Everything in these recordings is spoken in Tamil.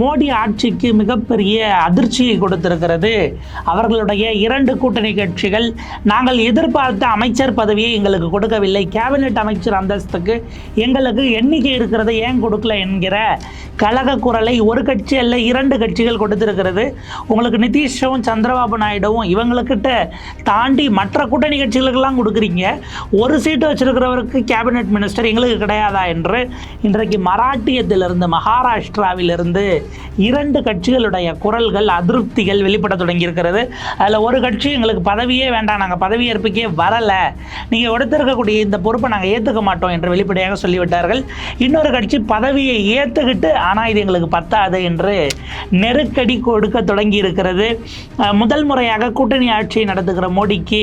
மோடி ஆட்சிக்கு மிகப்பெரிய அதிர்ச்சியை கொடுத்திருக்கிறது. அவர்களுடைய இரண்டு கூட்டணி கட்சிகள் நாங்கள் எதிர்பார்த்த அமைச்சர் பதவியை எங்களுக்கு கொடுக்கவில்லை. கேபினெட் அமைச்சர் அந்தஸ்துக்கு எங்களுக்கு எண்ணிக்கை இருக்கிறது ஏன் கொடுக்கல என்கிற கழக குரலை ஒரு கட்சி அல்ல இரண்டு கட்சிகள் கொடுத்திருக்கிறது. உங்களுக்கு நிதிஷும் சந்திரபாபு நாயுடுவும் இவங்களுக்கிட்ட தாண்டி மற்ற கூட்டணி கட்சிகளுக்கெல்லாம் கொடுக்குறீங்க. ஒரு சீட்டு வச்சிருக்கிறவருக்கு கேபினெட் மினிஸ்டர் எங்களுக்கு கிடையாதா என்று இன்றைக்கு மராட்டியத்திலிருந்து மகாராஷ்டிராவிலிருந்து இரண்டு கட்சிகளுடைய குரல்கள் அதிருப்திகள் வெளிப்பட தொடங்கியிருக்கிறது. அதில் ஒரு கட்சி எங்களுக்கு பதவியே வேண்டாம். நாங்கள் பதவியேற்புக்கே வரலை. நீங்கள் எடுத்திருக்கக்கூடிய இந்த பொறுப்பை நாங்கள் ஏற்றுக்க மாட்டோம் என்று வெளிப்படையாக சொல்லிவிட்டார்கள். இன்னொரு கட்சி பதவியை ஏற்றுக்கிட்டு ஆனால் இது எங்களுக்கு பத்தாது என்று நெருக்கடி கொடுக்க தொடங்கி இருக்கிறது முதல் முறையாக கூட்டணி ஆட்சியை நடத்துகிற மோடிக்கு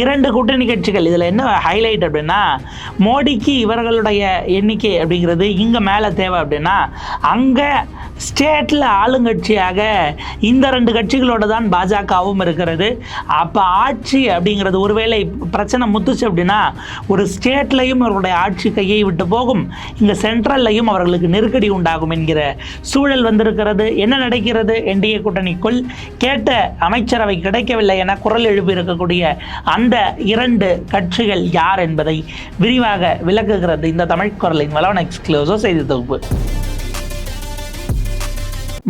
இரண்டு கூட்டணி கட்சிகள். இதில் என்ன ஹைலைட் அப்படின்னா மோடிக்கு இவர்களுடைய எண்ணிக்கை அப்படிங்கிறது இங்கே மேலே தேவை அப்படின்னா அங்கே ஸ்டேட்டில் ஆளுங்கட்சியாக இந்த ரெண்டு கட்சிகளோட தான் பாஜகவும் இருக்கிறது. அப்போ ஆட்சி அப்படிங்கிறது ஒருவேளை பிரச்சனை முத்துச்சு அப்படின்னா ஒரு ஸ்டேட்லையும் அவர்களுடைய ஆட்சி கையை விட்டு போகும். இங்கே சென்ட்ரல்லையும் அவர்களுக்கு நெருக்கடி உண்டாகும் என்கிற சூழல் வந்திருக்கிறது. என்ன நடக்கிறது? என்டிஏ கூட்டணிக்குள் கேட்ட அமைச்சரவை கிடைக்கவில்லை என குரல் எழுப்பி இருக்கக்கூடிய அந்த இரண்டு கட்சிகள் யார் என்பதை விரிவாக விளக்குகிறது இந்த தமிழ் குரலின் வளவன் எக்ஸ்க்ளூசிவ் செய்தி தொகுப்பு.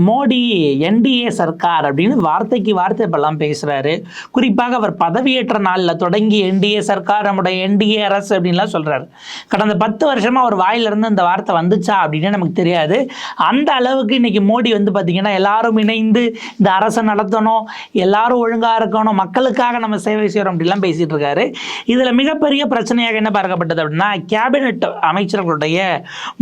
மோடி என்டிஏ சர்க்கார் அப்படின்னு வார்த்தைக்கு வார்த்தை இப்பெல்லாம் பேசுகிறாரு குறிப்பாக அவர் பதவியேற்ற நாளில் தொடங்கி என்டிஏ சர்க்கார் நம்முடைய என்டிஏ அரசு அப்படின்லாம் சொல்கிறாரு கடந்த பத்து வருஷமாக அவர் வாயிலிருந்து அந்த வார்த்தை வந்துச்சா அப்படின்னு நமக்கு தெரியாது. அந்த அளவுக்கு இன்னைக்கு மோடி வந்து பார்த்திங்கன்னா எல்லாரும் இணைந்து இந்த அரசை நடத்தணும் எல்லாரும் ஒழுங்காக இருக்கணும் மக்களுக்காக நம்ம சேவை செய்கிறோம் அப்படிலாம் பேசிகிட்டு இருக்காரு. இதில் மிகப்பெரிய பிரச்சனையாக என்ன பார்க்கப்பட்டது அப்படின்னா கேபினெட் அமைச்சர்களுடைய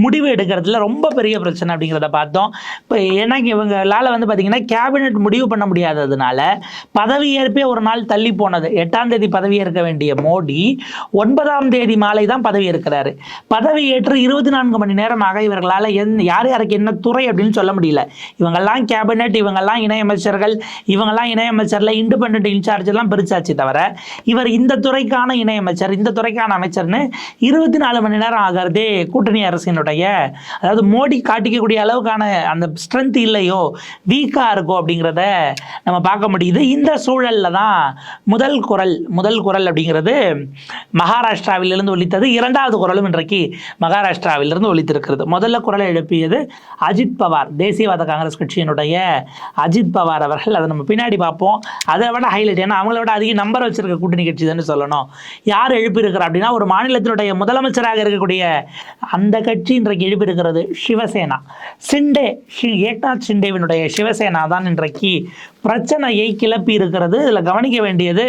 முடிவு எடுக்கிறதுல ரொம்ப பெரிய பிரச்சனை அப்படிங்கிறத பார்த்தோம். இப்போ ஏன்னா இவங்க இவங்களால் வந்து பார்த்திங்கன்னா கேபினெட் முடிவு பண்ண முடியாததுனால பதவியேற்பே ஒரு நாள் தள்ளி போனது. எட்டாம் தேதி பதவியேற்க வேண்டிய மோடி ஒன்பதாம் தேதி மாலை தான் பதவியேற்கிறாரு. பதவியேற்று இருபத்தி நான்கு மணி நேரமாக இவர்களால் எந் யார் யாருக்கு என்ன துறை அப்படின்னு சொல்ல முடியல. இவங்கெல்லாம் கேபினெட் இவங்கெல்லாம் இணையமைச்சர்கள் இவங்கெல்லாம் இணையமைச்சரில் இண்டிபெண்ட் இன்சார்ஜ் எல்லாம் பிரிச்சாச்சு தவிர இவர் இந்த துறைக்கான இணையமைச்சர் இந்த துறைக்கான அமைச்சர்னு இருபத்தி நாலு மணி நேரம் ஆகிறதே கூட்டணி அரசினுடைய அதாவது மோடி காட்டிக்கக்கூடிய அளவுக்கான அந்த ஸ்ட்ரென்த் இல்லையோ வீக்காக இருக்கோ அப்படிங்கிறத நம்ம பார்க்க முடியுது. இந்த சூழலில் தான் முதல் குரல் முதல் குரல் அப்படிங்கிறது மகாராஷ்டிராவிலிருந்து ஒழித்தது இரண்டாவது குரலும் இன்றைக்கு மகாராஷ்டிராவிலிருந்து ஒழித்திருக்கிறது முதல்ல குரலை எழுப்பியது அஜித் பவார் தேசியவாத காங்கிரஸ் கட்சியினுடைய அஜித் பவார் அவர்கள். அதை நம்ம பின்னாடி பார்ப்போம். அதை விட ஹைலைட் ஏன்னா அவங்கள விட அதிக நம்பர் வச்சிருக்க கூட்டணி கட்சி தானே சொல்லணும். யார் எழுப்பியிருக்கிறார் அப்படின்னா ஒரு மாநிலத்தினுடைய முதலமைச்சராக இருக்கக்கூடிய அந்த கட்சி இன்றைக்கு எழுப்பியிருக்கிறது சிவசேனா. சிண்டே ஷி- ஏக்நாத் சிண்டேவினுடைய சிவசேனா தான் இன்றைக்கு பிரச்சனையை கிளப்பி இருக்கிறது. இதில் கவனிக்க வேண்டியது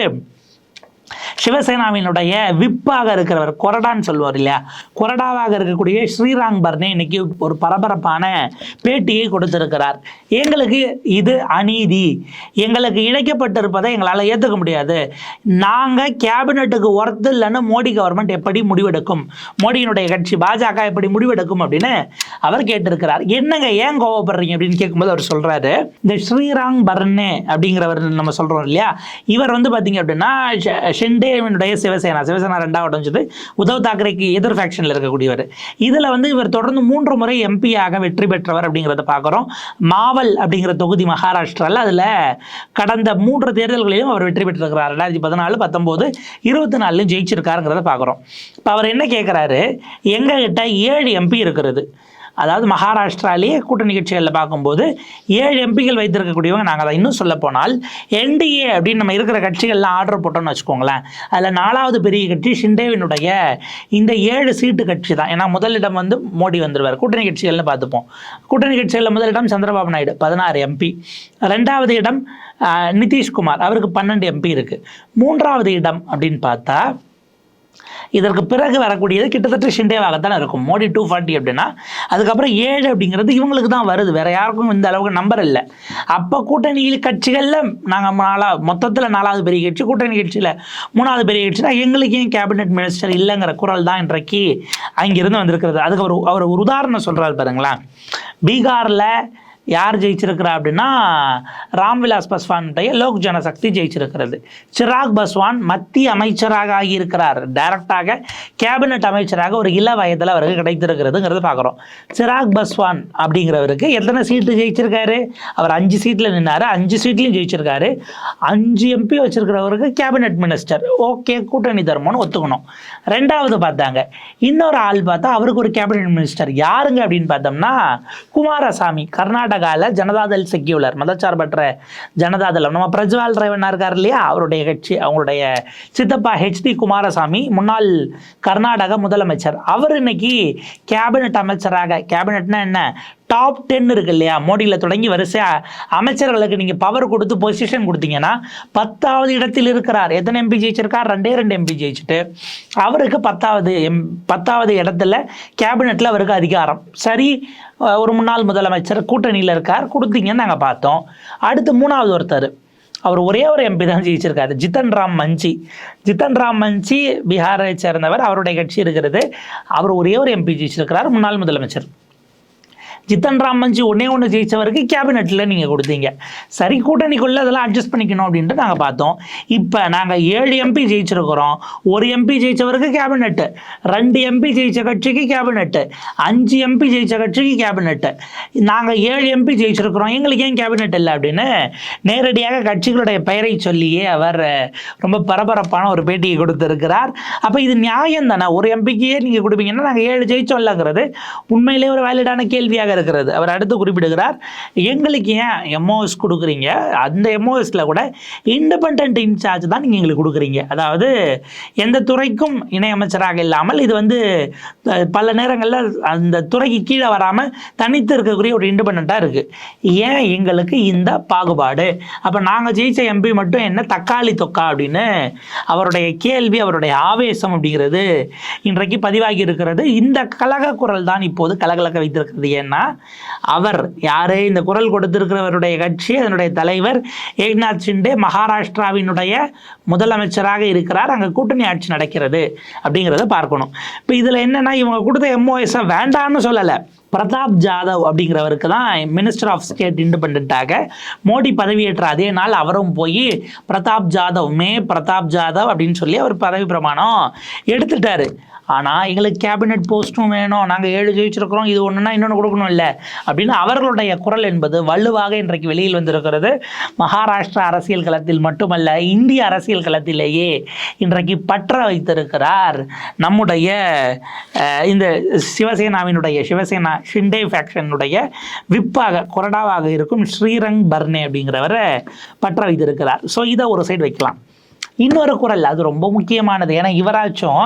சிவசேனாவினுடைய விப்பாக இருக்கிறவர் கொரடான்னு சொல்லுவார் இல்லையா? கொரடாவாக இருக்கக்கூடிய ஸ்ரீராங் பர்னே இன்னைக்கு ஒரு பரபரப்பான பேட்டியை கொடுத்திருக்கிறார். எங்களுக்கு இது அநீதி. எங்களுக்கு இணைக்கப்பட்டிருப்பதை எங்களால் ஏற்றுக்க முடியாது. நாங்கள் கேபினெட்டுக்கு ஒர்த்து இல்லைன்னு மோடி கவர்மெண்ட் எப்படி முடிவெடுக்கும்? மோடியினுடைய கட்சி பாஜக எப்படி முடிவெடுக்கும் அப்படின்னு அவர் கேட்டிருக்கிறார். என்னங்க ஏன் கோவப்படுறீங்க அப்படின்னு கேட்கும்போது அவர் சொல்றாரு இந்த ஸ்ரீராங் பர்னே அப்படிங்கிறவர் நம்ம சொல்றோம் இல்லையா? இவர் வந்து பார்த்தீங்க அப்படின்னா ஷிண்டே இவனுடைய சிவசேனா சிவசேனா ரெண்டாக உடஞ்சது உத்தவ் தாக்கரேக்கு எதிர் ஃபேக்ஷனில் இருக்கக்கூடியவர். இதில் வந்து இவர் தொடர்ந்து மூன்று முறை எம்பியாக வெற்றி பெற்றவர் அப்படிங்கிறத பார்க்குறோம். மாவல் அப்படிங்கிற தொகுதி மகாராஷ்டிராவில் அதில் கடந்த மூன்று தேர்தல்களிலும் அவர் வெற்றி பெற்றிருக்கிறார். ரெண்டாயிரத்தி பதினாலு பத்தொம்போது இருபத்தி நாலுலையும் ஜெயிச்சிருக்காருங்கிறத பார்க்குறோம். இப்போ அவர் என்ன கேட்குறாரு எங்ககிட்ட ஏழு எம்பி இருக்கிறது. அதாவது மகாராஷ்டிராலேயே கூட்டணி கட்சிகளில் பார்க்கும்போது ஏழு எம்பிகள் வைத்திருக்கக்கூடியவங்க நாங்கள் அதை இன்னும் சொல்ல போனால் என்டிஏ அப்படின்னு நம்ம இருக்கிற கட்சிகள்லாம் ஆர்டர் போட்டோம்னு வச்சுக்கோங்களேன். அதில் நாலாவது பெரிய கட்சி ஷிண்டேவினுடைய இந்த ஏழு சீட்டு கட்சி தான். ஏன்னா முதலிடம் வந்து மோடி வந்துடுவார் கூட்டணி கட்சிகள்னு பார்த்துப்போம். கூட்டணி கட்சிகளில் முதலிடம் சந்திரபாபு நாயுடு பதினாறு எம்பி ரெண்டாவது இடம் நிதிஷ்குமார். அவருக்கு பன்னெண்டு எம்பி இருக்குது மூன்றாவது இடம் அப்படின்னு பார்த்தா இதற்கு பிறகு வரக்கூடியது கிட்டத்தட்ட ஷிண்டேவாகத்தான் இருக்கும். மோடி டூ ஃபார்ட்டி அப்படின்னா அதுக்கப்புறம் ஏழு அப்படிங்கிறது இவங்களுக்கு தான் வருது. வேற யாருக்கும் இந்த அளவுக்கு நம்பர் இல்லை. அப்போ கூட்டணியில் கட்சிகளில் நாங்கள் நாலா மொத்தத்தில் நாலாவது பெரிய கட்சி கூட்டணி கட்சியில் மூணாவது பெரிய கட்சினா எங்களுக்கு ஏன் கேபினெட் மினிஸ்டர் இல்லைங்கிற குரல் தான் இன்றைக்கு அங்கிருந்து வந்திருக்கிறது. அதுக்கு அவர் அவர் ஒரு உதாரணம் சொல்கிறார் பாருங்களேன். பீகாரில் யார் ஜெயிச்சிருக்கிறா அப்படின்னா ராம்விலாஸ் பஸ்வான்டைய லோக் ஜனசக்தி ஜெயிச்சிருக்கிறது. சிராக் பஸ்வான் மத்திய அமைச்சராக ஆகியிருக்கிறார். டைரக்டாக கேபினட் அமைச்சராக ஒரு இள வயதில் அவருக்கு கிடைத்திருக்கிறதுங்கிறது பார்க்குறோம். சிராக் பஸ்வான் அப்படிங்கிறவருக்கு எத்தனை சீட்டு ஜெயிச்சிருக்காரு? அவர் அஞ்சு சீட்டில் நின்னார். அஞ்சு சீட்லையும் ஜெயிச்சிருக்காரு. அஞ்சு எம்பி வச்சிருக்கிறவருக்கு கேபினட் மினிஸ்டர் ஓகே கூட்டணி தர்மம்னு ஒத்துக்கணும். ரெண்டாவது பார்த்தாங்க. இன்னொரு ஆள் பார்த்தா அவருக்கு ஒரு கேபினட் மினிஸ்டர் யாருங்க அப்படின்னு பார்த்தோம்னா குமாரசாமி கர்நாடகாவில் ஜனதாதள் செக்யூலர் மதச்சார்பற்ற ஜனதாதளம். நம்ம பிரஜ்வால் ரேவண்ணா இருக்கார் இல்லையா? அவருடைய கட்சி அவங்களுடைய சித்தப்பா ஹெச்டி குமாரசாமி முன்னாள் கர்நாடக முதலமைச்சர். அவர் இன்னைக்கு கேபினட் அமைச்சராக கேபினட்னா என்ன? டாப் டென் இருக்கு இல்லையா மோடியில் தொடங்கி வரிசையாக அமைச்சர்களுக்கு நீங்கள் பவர் கொடுத்து பொசிஷன் கொடுத்தீங்கன்னா பத்தாவது இடத்தில் இருக்கிறார். எத்தனை எம்பி ஜெயிச்சிருக்கார்? ரெண்டே ரெண்டு எம்பி ஜெயிச்சுட்டு அவருக்கு பத்தாவது எம் பத்தாவது இடத்துல கேபினெட்டில் அவருக்கு அதிகாரம். சரி ஒரு முன்னாள் முதலமைச்சர் கூட்டணியில் இருக்கார். கொடுத்தீங்கன்னு நாங்கள் பார்த்தோம். அடுத்து மூணாவது ஒருத்தர். அவர் ஒரே ஒரு எம்பி தான் ஜெயிச்சிருக்காரு. ஜித்தன் ராம் மஞ்சி. ஜித்தன் ராம் மஞ்சி பீகாரை சேர்ந்தவர். அவருடைய கட்சி இருக்கிறது. அவர் ஒரே ஒரு எம்பி ஜெயிச்சிருக்கிறார். முன்னாள் முதலமைச்சர். ஜித்தன் ராமஞ்சி ஒன்னே ஒன்று ஜெயிச்சவருக்கு கேபினெட்டில் நீங்கள் கொடுத்தீங்க. சரி கூட்டணிக்குள்ளே அதெல்லாம் அட்ஜஸ்ட் பண்ணிக்கணும் அப்படின்ட்டு நாங்கள் பார்த்தோம். இப்போ நாங்கள் ஏழு எம்பி ஜெயிச்சிருக்கிறோம். ஒரு எம்பி ஜெயிச்சவருக்கு கேபினெட்டு ரெண்டு எம்பி ஜெயிச்ச கட்சிக்கு கேபினெட்டு அஞ்சு எம்பி ஜெயிச்ச கட்சிக்கு கேபினெட்டு நாங்கள் ஏழு எம்பி ஜெயிச்சிருக்கிறோம். எங்களுக்கு ஏன் கேபினெட் இல்லை அப்படின்னு நேரடியாக கட்சிகளுடைய பெயரை சொல்லியே அவர் ரொம்ப பரபரப்பான ஒரு பேட்டியை கொடுத்திருக்கிறார். அப்போ இது நியாயம் தானே? ஒரு எம்பிக்கே நீங்கள் கொடுப்பீங்கன்னா நாங்கள் ஏழு ஜெயிச்சோம் இல்லைங்கிறது உண்மையிலே ஒரு வேலிடான கேள்வியாக இருக்கிறது. அவர் அடுத்து குறிப்பிடுகிறார் எங்களுக்கு ஏன் எம்ஓஎஸ் கொடுக்குறீங்க? அந்த எம்ஓஎஸில் கூட இண்டிபெண்ட் இன்சார்ஜ் தான் நீங்கள் எங்களுக்கு கொடுக்குறீங்க. அதாவது எந்த துறைக்கும் இணையமைச்சராக இல்லாமல் இது வந்து பல நேரங்களில் அந்த துறைக்கு கீழே வராமல் தனித்து இருக்கக்கூடிய ஒரு இண்டிபெண்ட்டாக இருக்குது ஏன் எங்களுக்கு இந்த பாகுபாடு? அப்போ நாங்கள் ஜெயிச்ச எம்பி மட்டும் என்ன தக்காளி தொக்கா அப்படின்னு அவருடைய கேள்வி அவருடைய ஆவேசம் அப்படிங்கிறது இன்றைக்கு பதிவாகி இருக்கிறது. இந்த கலக குரல் தான் இப்போது கலகலக்க வைத்திருக்கிறது. ஏன்னா அவர் யாரே இந்த குரல் கொடுத்திருக்கிறவருடைய கட்சி அதனுடைய தலைவர் ஏக்நாத் ஷிண்டே மகாராஷ்டிராவினுடைய முதலமைச்சராக இருக்கிறார். அங்கே கூட்டணி ஆட்சி நடக்கிறது அப்படிங்கிறத பார்க்கணும். இப்போ இதில் என்னென்னா இவங்க கொடுத்த எம்ஓஎஸை வேண்டான்னு சொல்லலை. பிரதாப் ஜாதவ் அப்படிங்கிறவருக்கு தான் மினிஸ்டர் ஆஃப் ஸ்டேட் இண்டிபெண்ட்டாக மோடி பதவியேற்ற அதே நாள் அவரும் போய் பிரதாப் ஜாதவ் மே பிரதாப் ஜாதவ் அப்படின்னு சொல்லி அவர் பதவி பிரமாணம் எடுத்துட்டாரு. ஆனால் எங்களுக்கு கேபினெட் போஸ்ட்டும் வேணும். நாங்கள் ஏழு ஜெயிச்சிருக்கிறோம். இது ஒன்றுனா இன்னொன்று கொடுக்கணும் இல்லை அப்படின்னு அவர்களுடைய குரல் என்பது வலுவாக இன்றைக்கு வெளியில் வந்திருக்கிறது. மகாராஷ்டிரா அரசியல் களத்தில் மட்டுமல்ல இந்திய அரசியல் களத்திலேயே இன்றைக்கு பற்ற வைத்திருக்கிறார் நம்முடைய இந்த சிவசேனாவினுடைய சிவசேனா ஷிண்டே ஃபேக்ஷனுடைய விப்பாக கொரடாவாக இருக்கும் ஸ்ரீரங் பர்னே அப்படிங்கிறவரை பற்ற வைத்திருக்கிறார். ஸோ இதை ஒரு சைடு வைக்கலாம். இன்னொரு குரல் அது ரொம்ப முக்கியமானது. ஏன்னா இவராச்சும்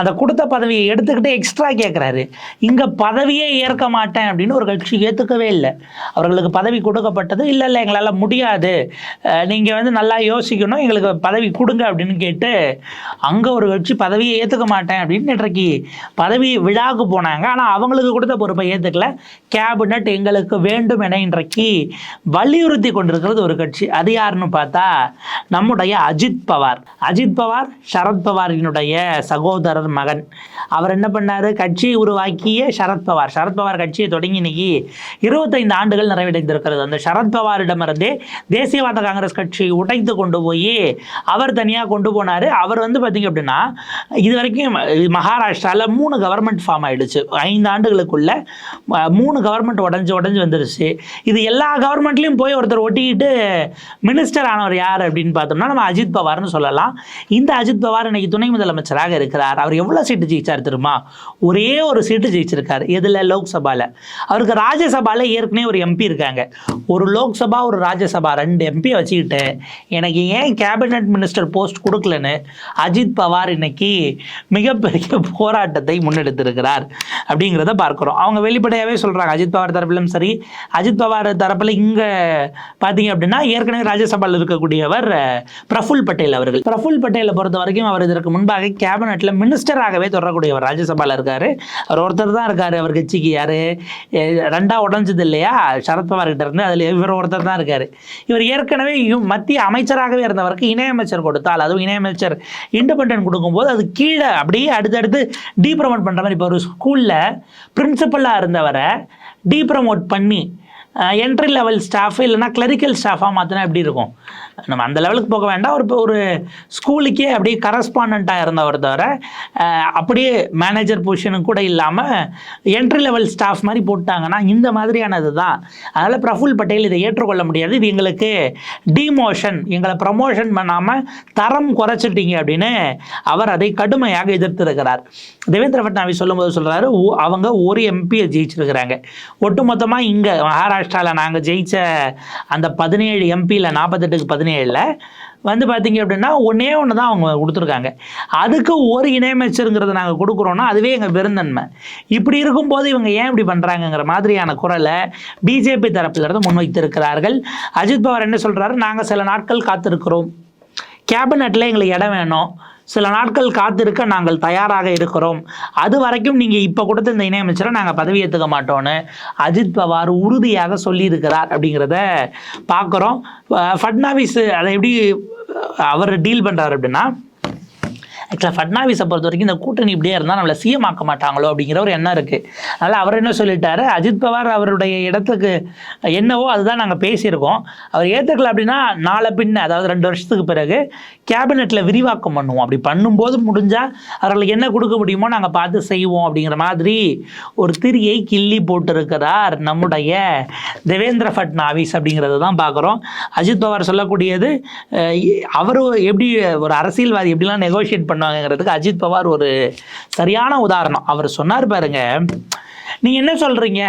அந்த கொடுத்த பதவியை எடுத்துக்கிட்டு எக்ஸ்ட்ரா கேட்குறாரு இங்கே பதவியே ஏற்க மாட்டேன் அப்படின்னு ஒரு கட்சி ஏற்றுக்கவே இல்லை. அவர்களுக்கு பதவி கொடுக்கப்பட்டது. இல்லை இல்லை எங்களால் முடியாது. நீங்கள் வந்து நல்லா யோசிக்கணும். எங்களுக்கு பதவி கொடுங்க அப்படின்னு கேட்டு அங்கே ஒரு கட்சி பதவியை ஏற்றுக்க மாட்டேன் அப்படின்னு இன்றைக்கு பதவி விழாவுக்கு போனாங்க. ஆனால் அவங்களுக்கு கொடுத்த பொறுப்பை ஏற்றுக்கல கேபினட் எங்களுக்கு வேண்டும் என இன்றைக்கு வலியுறுத்தி கொண்டிருக்கிறது ஒரு கட்சி. அது யாருன்னு பார்த்தா நம்முடைய அஜித் பவார். அஜித் பவார் சரத் பவாரினுடைய சகோதரர் மகன். அவர் என்ன பண்ணாரு? கட்சியை உருவாக்கிய சரத் பவார். சரத் பவார் கட்சியை தொடங்கி இன்னைக்கு இருபத்தைந்து ஆண்டுகள் நிறைவடைந்திருக்கிறது. அந்த சரத் பவாரிடமிருந்தே தேசியவாத காங்கிரஸ் கட்சி உடைத்து கொண்டு போய் அவர் தனியாக கொண்டு போனார். அவர் வந்து பார்த்திங்க அப்படின்னா இது வரைக்கும் மகாராஷ்டிராவில் மூணு கவர்மெண்ட் ஃபார்ம் ஆயிடுச்சு. ஐந்து ஆண்டுகளுக்குள்ள மூணு கவர்மெண்ட் உடஞ்சி உடஞ்சி வந்துருச்சு. இது எல்லா கவர்மெண்ட்லேயும் போய் ஒருத்தர் ஒட்டிக்கிட்டு மினிஸ்டர் ஆனவர் யார் அப்படின்னு பார்த்தோம்னா நம்ம அஜித் பவார்னு சொல்லலாம். இந்த அஜித் பவார் இன்னைக்கு துணை முதலமைச்சராக இருக்கிறார். அவர் எவ்வளோ சீட்டு ஜெயிச்சார் தெரியுமா? ஒரே ஒரு சீட்டு ஜெயிச்சிருக்கார். எதில்? லோக்சபாவில் அவருக்கு ராஜ்யசபாவில் ஏற்கனவே ஒரு எம்பி இருக்காங்க. ஒரு லோக்சபா ஒரு ராஜ்யசபா ரெண்டு எம்பி வச்சுக்கிட்டு எனக்கு ஏன் கேபினட் மினிஸ்டர் போஸ்ட் கொடுக்கலன்னு அஜித் பவார் இன்னைக்கு மிகப்பெரிய போராட்டத்தை முன்னெடுத்திருக்கிறார் அப்படிங்கிறத பார்க்குறோம். அவங்க வெளிப்படையாகவே சொல்கிறாங்க அஜித் பவார் தரப்பிலும் சரி. அஜித் பவார் தரப்பில் இங்கே பார்த்தீங்க அப்படின்னா ஏற்கனவே ராஜ்யசபாவில் இருக்கக்கூடியவர் பிரஃபுல் பட்டேல் அவர்கள். பிரஃபுல் பட்டேலை பொறுத்த வரைக்கும் அவர் இதற்கு முன்பாக கேபினெட்டில் மினிஸ்டராகவே தொடரக்கூடியவர் ராஜ்யசபாவில் இருக்கார். அவர் ஒருத்தர் தான் இருக்கார். அவர் கட்சிக்கு யார்? ரெண்டா உடஞ்சது இல்லையா? சரத்பவார் கிட்ட இருந்து அதில் இவர் ஒருத்தர் தான் இருக்கார். இவர் ஏற்கனவே மத்திய அமைச்சராகவே இருந்தவருக்கு இணையமைச்சர் கொடுத்தால் அதுவும் இணையமைச்சர் இண்டிபெண்டன்ட் கொடுக்கும்போது அது கீழே அப்படியே அடுத்தடுத்து டீப்ரமோட் பண்ணுற மாதிரி. இப்போ ஒரு ஸ்கூலில் பிரின்சிபலாக இருந்தவரை டீப்ரமோட் பண்ணி என்ட்ரி லெவல் ஸ்டாஃப் இல்லைன்னா கிளரிக்கல் ஸ்டாஃபாக மாற்றினா எப்படி இருக்கும்? நம்ம அந்த லெவலுக்கு போக வேண்டாம். ஒரு இப்போ ஒரு ஸ்கூலுக்கே அப்படியே கரஸ்பாண்டாக இருந்தவர் தவிர அப்படியே மேனேஜர் பொசிஷனுக்கு கூட இல்லாமல் என்ட்ரி லெவல் ஸ்டாஃப் மாதிரி போட்டாங்கன்னா இந்த மாதிரியானது தான். அதனால் பிரஃபுல் பட்டேல் இதை ஏற்றுக்கொள்ள முடியாது. இது எங்களுக்கு டிமோஷன் எங்களை ப்ரமோஷன் பண்ணாமல் தரம் குறைச்சிட்டீங்க அப்படின்னு அவர் அதை கடுமையாக எதிர்த்திருக்கிறார். தேவேந்திர ஃபட்னாவிஸ் சொல்லும்போது சொல்கிறாரு அவங்க ஒரு எம்பியை ஜெயிச்சிருக்கிறாங்க. ஒட்டுமொத்தமாக இங்கே மகாராஷ்டிராவில் நாங்கள் ஜெயித்த அந்த பதினேழு எம்பியில் நாற்பத்தெட்டுக்கு பதினேழில் வந்து பார்த்தீங்க அப்படின்னா ஒன்றே ஒன்று தான் அவங்க கொடுத்துருக்காங்க. அதுக்கு ஒரு இணையமைச்சருங்கிறத நாங்கள் கொடுக்குறோன்னா அதுவே எங்கள் பெருந்தன்மை. இப்படி இருக்கும்போது இவங்க ஏன் இப்படி பண்ணுறாங்கங்கிற மாதிரியான குரலை பிஜேபி தரப்பிலிருந்து முன்வைத்திருக்கிறார்கள். அஜித் பவார் என்ன சொல்கிறாரு நாங்கள் சில நாட்கள் காத்திருக்கிறோம். கேபினெட்டில் எங்களுக்கு இடம் வேணும். சில நாட்கள் காத்திருக்க நாங்கள் தயாராக இருக்கிறோம். அது வரைக்கும் நீங்கள் இப்போ கொடுத்த இந்த இணையமைச்சரை நாங்கள் பதவி ஏற்றுக்க மாட்டோம்னு அஜித் பவார் உறுதியாக சொல்லியிருக்கிறார் அப்படிங்கிறத பார்க்குறோம். ஃபட்னாவிஸ் அதை எப்படி அவர் டீல் பண்ணுறாரு அப்படின்னா ஆக்சுவலாக ஃபட்னாவிஸை பொறுத்த வரைக்கும் இந்த கூட்டணி இப்படியே இருந்தால் நம்மளை சிஎம் ஆக்க மாட்டாங்களோ அப்படிங்கிற ஒரு எண்ணம் இருக்குது அதனால் அவர் என்ன சொல்லிட்டாரு? அஜித் பவார் அவருடைய இடத்துக்கு என்னவோ அதுதான் நாங்கள் பேசியிருக்கோம். அவர் ஏற்றுக்கல அப்படின்னா நாளை பின்ன அதாவது ரெண்டு வருஷத்துக்கு பிறகு கேபினெட்டில் விரிவாக்கம் பண்ணுவோம். அப்படி பண்ணும்போது முடிஞ்சால் அவர்களுக்கு என்ன கொடுக்க முடியுமோ நாங்கள் பார்த்து செய்வோம் அப்படிங்கிற மாதிரி ஒரு திரியை கிள்ளி போட்டிருக்கிறார் நம்முடைய தேவேந்திர ஃபட்னாவிஸ் அப்படிங்கிறத தான் பார்க்குறோம். அஜித் பவார் சொல்லக்கூடியது அவர் எப்படி ஒரு அரசியல்வாதி எப்படிலாம் நெகோஷியேட் பண்ணுவாங்கங்கிறதுக்கு அஜித் பவார் ஒரு சரியான உதாரணம். அவர் சொன்னார் பாருங்க நீங்கள் என்ன சொல்கிறீங்க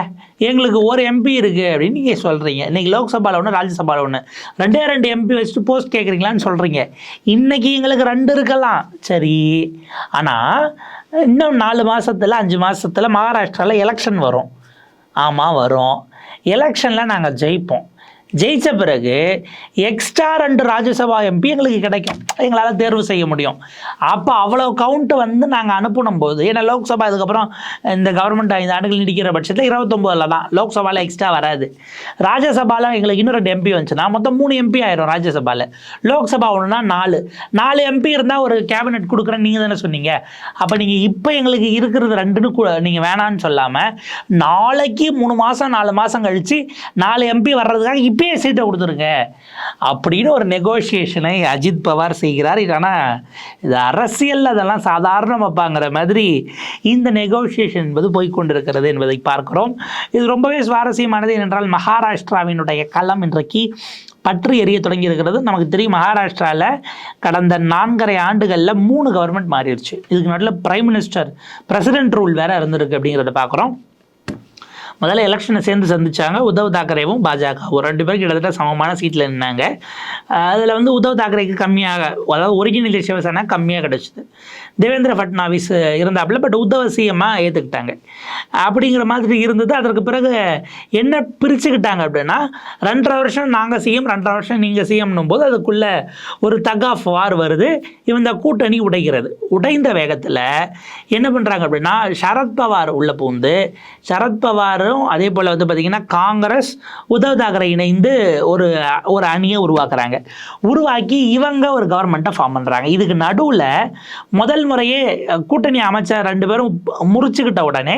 எங்களுக்கு ஒரு எம்பி இருக்குது அப்படின்னு நீங்கள் சொல்கிறீங்க இன்றைக்கி லோக்சபாவில் ஒன்று ராஜ்யசபாவில் ஒன்று ரெண்டே ரெண்டு எம்பி வச்சுட்டு போஸ்ட் கேட்குறீங்களான்னு சொல்கிறீங்க இன்றைக்கி எங்களுக்கு ரெண்டு இருக்கலாம். சரி. ஆனால் இன்னும் நாலு மாதத்தில் அஞ்சு மாதத்தில் மகாராஷ்டிராவில் எலெக்ஷன் வரும். ஆமாம் வரும். எலெக்ஷனில் நாங்கள் ஜெயிப்போம். ஜெயித்த பிறகு எக்ஸ்ட்ரா ரெண்டு ராஜ்யசபா எம்பி எங்களுக்கு கிடைக்கும். எங்களால் தேர்வு செய்ய முடியும். அப்போ அவ்வளோ கவுண்ட்டு வந்து நாங்கள் அனுப்பணும் போது ஏன்னா லோக்சபா இதுக்கப்புறம் இந்த கவர்மெண்ட் ஐந்து ஆண்டுகள் நீடிக்கிற பட்சத்தில் இருபத்தொம்போதில் தான் லோக்சபாவில் எக்ஸ்ட்ரா வராது. ராஜ்யசபாவில் எங்களுக்கு இன்னும் ரெண்டு எம்பி வந்துச்சுன்னா மொத்தம் மூணு எம்பி ஆயிரும் ராஜ்யசபாவில் லோக்சபா ஒன்றுனா நாலு. நாலு எம்பி இருந்தால் ஒரு கேபினெட் கொடுக்குறேன்னு நீங்கள் தானே சொன்னீங்க. அப்போ நீங்கள் இப்போ எங்களுக்கு இருக்கிறது ரெண்டுன்னு நீங்கள் வேணான்னு சொல்லாமல் நாளைக்கு மூணு மாதம் நாலு மாதம் கழித்து நாலு எம்பி வர்றதுக்காக இப்போ இப்பயே சீட்டை கொடுத்துருங்க. அப்படின்னு ஒரு நெகோஷியேஷனை அஜித் பவார் செய்கிறார். ஆனால் இது அரசியல் அதெல்லாம் சாதாரணம் வைப்பாங்கிற மாதிரி இந்த நெகோஷியேஷன் என்பது போய்கொண்டிருக்கிறது என்பதை பார்க்கிறோம். இது ரொம்பவே சுவாரஸ்யமானது ஏனென்றால் மகாராஷ்டிராவினுடைய களம் இன்றைக்கு பற்றி எரிய தொடங்கி இருக்கிறது நமக்கு தெரியும் மகாராஷ்டிராவில் கடந்த நான்கரை ஆண்டுகளில் மூணு கவர்மெண்ட் மாறிடுச்சு. இதுக்கு நடுவில் பிரைம் மினிஸ்டர் பிரசிடென்ட் ரூல் வேற இருந்திருக்கு அப்படிங்கிறத பார்க்குறோம். முதல்ல எலெக்ஷனை சேர்ந்து சந்திச்சாங்க. உத்தவ் தாக்கரேவும் பாஜகவும். ரெண்டு பேரும் கிட்டத்தட்ட சமமான சீட்டில் நின்னாங்க. அதில் வந்து உத்தவ் தாக்கரேக்கு கம்மியாக அதாவது ஒரிஜினல் சிவசேனா கம்மியாக கிடச்சிது. தேவேந்திர ஃபட்னாவிஸ் இருந்தாப்புல பட் உத்தவ சிஎம்மாக ஏற்றுக்கிட்டாங்க அப்படிங்கிற மாதிரி இருந்தது. அதற்கு பிறகு என்ன பிரிச்சுக்கிட்டாங்க அப்படின்னா ரெண்டரை வருஷம் நாங்கள் சிஎம் ரெண்டரை வருஷம் நீங்கள் சிஎம்னும் போது அதுக்குள்ள ஒரு தக் ஆஃப் வார் வருது. இந்த கூட்டணி உடைகிறது. உடைந்த வேகத்தில் என்ன பண்ணுறாங்க அப்படின்னா சரத்பவார் உள்ள பூந்து சரத்பவாரும் அதே போல் வந்து பார்த்திங்கன்னா காங்கிரஸ் உத்தவ் தாக்கரை இணைந்து ஒரு ஒரு அணியை உருவாக்குறாங்க. உருவாக்கி இவங்க ஒரு கவர்மெண்ட்டை ஃபார்ம் பண்ணுறாங்க இதுக்கு நடுவில் முதல் முறையே கூட்டணி அமைச்சர் ரெண்டு பேரும் முறிச்சுக்கிட்ட உடனே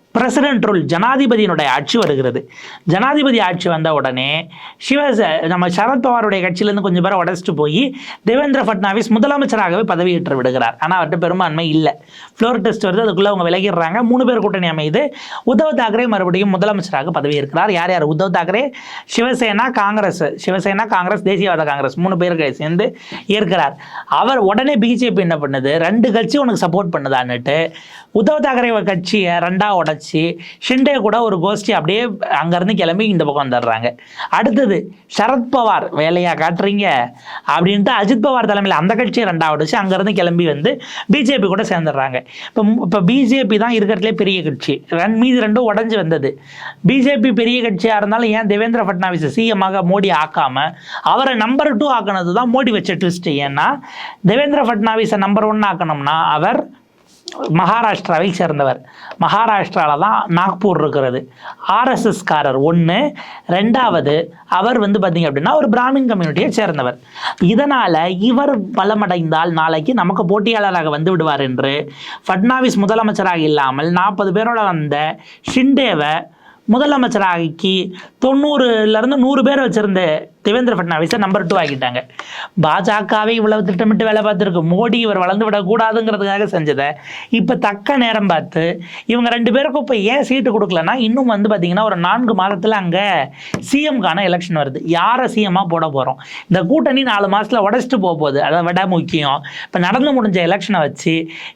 பிரசிடென்ட் ரூல் ஜனாதிபதியினுடைய ஆட்சி வருகிறது. ஜனாதிபதி ஆட்சி வந்த உடனே சிவச நம்ம சரத்பவாருடைய கட்சியிலேருந்து கொஞ்சம் பேரை உடச்சிட்டு போய் தேவேந்திர ஃபட்னாவிஸ் முதலமைச்சராகவே பதவியேற்று விடுகிறார். ஆனால் அவர்கிட்ட பெரும்பான்மை இல்லை. ஃப்ளோர் டெஸ்ட் வருது அதுக்குள்ளே அவங்க விலகிடுறாங்க. மூணு பேர் கூட்டணி அமைது உத்தவ் தாக்கரே மறுபடியும் முதலமைச்சராக பதவியேற்கிறார். யார் யார்? உத்தவ் தாக்கரே சிவசேனா காங்கிரஸ். சிவசேனா காங்கிரஸ் தேசியவாத காங்கிரஸ் மூணு பேருக்கு சேர்ந்து ஏற்கிறார். அவர் உடனே பிஜேபி என்ன பண்ணுது? ரெண்டு கட்சி உனக்கு சப்போர்ட் பண்ணுதான்னுட்டு உத்தவ் தாக்கரே கட்சியை ரெண்டாக உடைச்சி ஷிண்டே கூட ஒரு கோஷ்டி அப்படியே அங்கேருந்து கிளம்பி இந்த பக்கம் வந்துடுறாங்க. அடுத்தது சரத்பவார் வேலையாக காட்டுறீங்க? அப்படின்ட்டு அஜித் பவார் தலைமையில் அந்த கட்சியை ரெண்டாவது உடைச்சு அங்கேருந்து கிளம்பி வந்து பிஜேபி கூட சேர்ந்துடுறாங்க. இப்போ இப்போ பிஜேபி தான் இருக்கிறதுலே பெரிய கட்சி. ரெண்டு மீது ரெண்டும் உடஞ்சி வந்தது. பிஜேபி பெரிய கட்சியாக இருந்தாலும் ஏன் தேவேந்திர ஃபட்னாவிஸை சிஎம்மாக மோடி ஆக்காமல் அவரை நம்பர் டூ ஆக்கினது தான் மோடி வச்ச ட்விஸ்ட் ஏன்னா தேவேந்திர ஃபட்னாவிஸை நம்பர் ஒன் ஆக்கணும்னா அவர் மகாராஷ்டிராவை சேர்ந்தவர். மகாராஷ்டிராவில் தான் நாக்பூர் இருக்கிறது. ஆர்எஸ்எஸ்காரர் ஒன்று ரெண்டாவது அவர் வந்து பார்த்திங்க அப்படின்னா ஒரு பிராமின் கம்யூனிட்டியை சேர்ந்தவர். இதனால் இவர் பலமடைந்தால் நாளைக்கு நமக்கு போட்டியாளராக வந்து விடுவார் என்று ஃபட்னாவிஸ் முதலமைச்சராக இல்லாமல் நாற்பது பேரோட வந்த ஷிண்டேவை முதலமைச்சராகி தொண்ணூறுலேருந்து நூறு பேர் வச்சுருந்த தேவேந்திர ஃபட்னாவிஸை நம்பர் டூ ஆகிட்டாங்க பாஜகவே இவ்வளவு திட்டமிட்டு வேலை பார்த்துருக்கு. மோடி இவர் வளர்ந்து விடக்கூடாதுங்கிறதுக்காக செஞ்சதை. இப்போ தக்க நேரம் பார்த்து இவங்க ரெண்டு பேருக்கும் இப்போ ஏன் சீட்டு கொடுக்கலன்னா இன்னும் வந்து பார்த்தீங்கன்னா ஒரு நான்கு மாதத்தில் அங்கே சிஎம்கான எலெக்ஷன் வருது. யாரை சிஎம்மாக போட போகிறோம் இந்த கூட்டணி நாலு மாதத்தில் உடச்சிட்டு போக போகுது. அதை விட முக்கியம். இப்போ நடந்து முடிஞ்ச எலெக்ஷனை வச்சு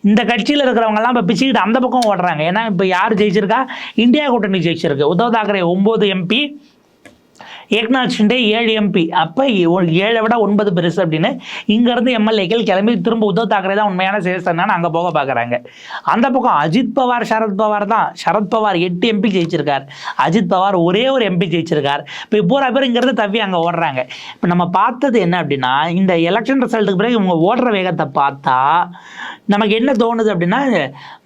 இந்த கட்சியில் இருக்கிறவங்கலாம் இப்போ பிச்சுக்கிட்டு அந்த பக்கம் ஓடுறாங்க. ஏன்னா இப்போ யார் ஜெயிச்சிருக்கா? இந்தியா கூட்டணி ஜெயிச்சிருக்கு. உத்தவ் தாக்கரே ஒம்பது எம்பி ஏக்நாத் ஷிண்டே ஏழு எம்பி அப்போ ஏழை விட ஒன்பது பெருசு அப்படின்னு இங்கேருந்து எம்எல்ஏக்கள் கிளம்பி திரும்ப உத்தவ் தாக்கரே தான் உண்மையான சேசன்னு அங்கே போக பார்க்குறாங்க அந்த பக்கம் அஜித் பவார் சரத் பவார் தான். சரத் பவார் எட்டு எம்பி ஜெயிச்சிருக்கார். அஜித் பவார் ஒரே ஒரு எம்பி ஜெயிச்சிருக்கார். இப்போ பூரா பேர் இங்கேருந்து தவி அங்கே ஓடுறாங்க. இப்போ நம்ம பார்த்தது என்ன அப்படின்னா இந்த எலெக்ஷன் ரிசல்ட்டுக்கு பிறகு இவங்க ஓடுற வேகத்தை பார்த்தா நமக்கு என்ன தோணுது அப்படின்னா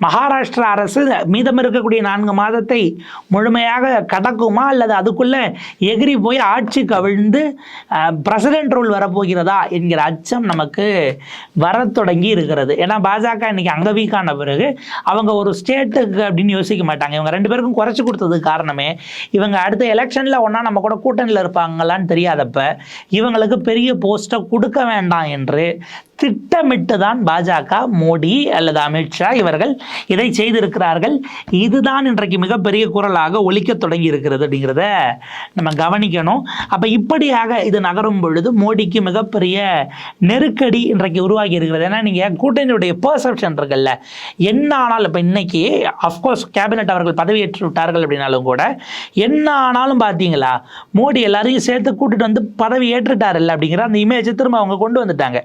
மகாராஷ்டிரா அரசு மீதம் இருக்கக்கூடிய நான்கு மாதத்தை முழுமையாக கடக்குமா? அல்லது அதுக்குள்ளே எகிரி போய் ஆட்சி கவிழ்ந்து பிரசிடென்ட் ரோல் வரப்போகிறதா என்கிற அச்சம் நமக்கு வரத் தொடங்கி இருக்கிறது. ஏன்னா பாஜக இன்னைக்கு அங்கே வீக்கான பிறகு அவங்க ஒரு ஸ்டேட்டுக்கு அப்படின்னு யோசிக்க மாட்டாங்க. இவங்க ரெண்டு பேருக்கும் குறைச்சி கொடுத்ததுக்கு காரணமே இவங்க அடுத்த எலெக்ஷனில் ஒன்றா நம்ம கூட கூட்டணியில் இருப்பாங்களான்னு தெரியாதப்ப இவங்களுக்கு பெரிய போஸ்ட்டை கொடுக்க வேண்டாம் என்று திட்டமிட்டு தான் பாஜக மோடி அல்லது அமித்ஷா இவர்கள் இதை செய்திருக்கிறார்கள். இதுதான் இன்றைக்கு மிகப்பெரிய குரலாக ஒழிக்க தொடங்கி இருக்கிறது அப்படிங்கிறத நம்ம கவனிக்கணும். அப்போ இப்படியாக இது நகரும் பொழுது மோடிக்கு மிகப்பெரிய நெருக்கடி இன்றைக்கு உருவாகி இருக்கிறது. ஏன்னா நீங்கள் கூட்டணியுடைய பர்செப்ஷன் இருக்குல்ல என்ன ஆனாலும் இப்போ இன்னைக்கு அஃப்கோர்ஸ் கேபினெட் அவர்கள் பதவியேற்று விட்டார்கள் அப்படின்னாலும் கூட என்ன ஆனாலும் பார்த்தீங்களா மோடி எல்லாரையும் சேர்த்து கூட்டிட்டு வந்து பதவி ஏற்றுட்டார் இல்லை அப்படிங்கிற அந்த இமேஜை திரும்ப அவங்க கொண்டு வந்துட்டாங்க.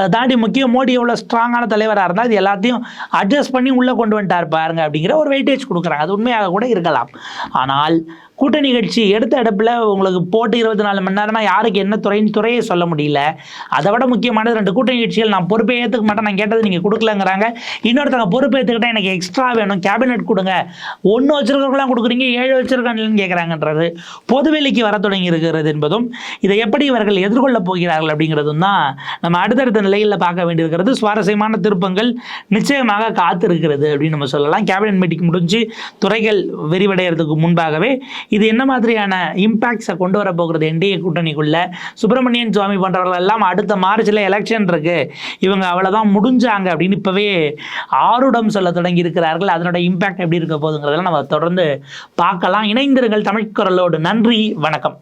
அதை தாண்டி முக்கியம் மோடி எவ்வளோ ஸ்ட்ராங்கான தலைவராக இருந்தால் இது எல்லாத்தையும் அட்ஜஸ்ட் பண்ணி உள்ளே கொண்டு வந்துட்டார் பாருங்க அப்படிங்கிற ஒரு வெயிட்டேஜ் கொடுக்குறாங்க. அது உண்மையாக கூட இருக்கலாம். ஆனால் கூட்டணி கட்சி எடுத்த அடுப்பில் உங்களுக்கு போட்டு இருபத்தி நாலு மணி நேரமாக யாருக்கு என்ன துறைன்னு துறையை சொல்ல முடியல. அதை விட முக்கியமானது ரெண்டு கூட்டணி கட்சிகள் நான் பொறுப்பே ஏற்றுக்க மாட்டேன். நான் கேட்டது நீங்கள் கொடுக்கலங்கிறாங்க. இன்னொருத்தவங்க பொறுப்பேற்றுக்கிட்டால் எனக்கு எக்ஸ்ட்ரா வேணும். கேபினெட் கொடுங்க. ஒன்று வச்சிருக்கிறவங்களாம் கொடுக்குறீங்க ஏழு வச்சிருக்காங்கன்னு கேட்குறாங்கன்றது பொதுவெளிக்கு வர தொடங்கி இருக்கிறது என்பதும் இதை எப்படி இவர்கள் எதிர்கொள்ளப் போகிறார்கள் அப்படிங்கிறதும் தான் நம்ம அடுத்தடுத்த நிலையில் பார்க்க வேண்டியிருக்கிறது. சுவாரஸ்யமான திருப்பங்கள் நிச்சயமாக காத்திருக்கிறது அப்படின்னு நம்ம சொல்லலாம். கேபினெட் மீட்டிங் முடிஞ்சு துறைகள் விரிவடைகிறதுக்கு முன்பாகவே இது என்ன மாதிரியான இம்பாக்ட்ஸை கொண்டு வர போகிறது என்டிஏ கூட்டணிக்குள்ள? சுப்பிரமணியன் சுவாமி போன்றவர்கள் எல்லாம் அடுத்த மார்ச்சில் எலெக்ஷன் இருக்கு. இவங்க அவ்வளோதான் முடிஞ்சாங்க அப்படின்னு இப்போவே ஆருடம் சொல்ல தொடங்கி இருக்கிறார்கள் அதனோட இம்பாக்ட் எப்படி இருக்க போகுதுங்கிறதெல்லாம் நம்ம தொடர்ந்து பார்க்கலாம். இணைந்திருங்கள் தமிழ் குரலோடு. நன்றி வணக்கம்.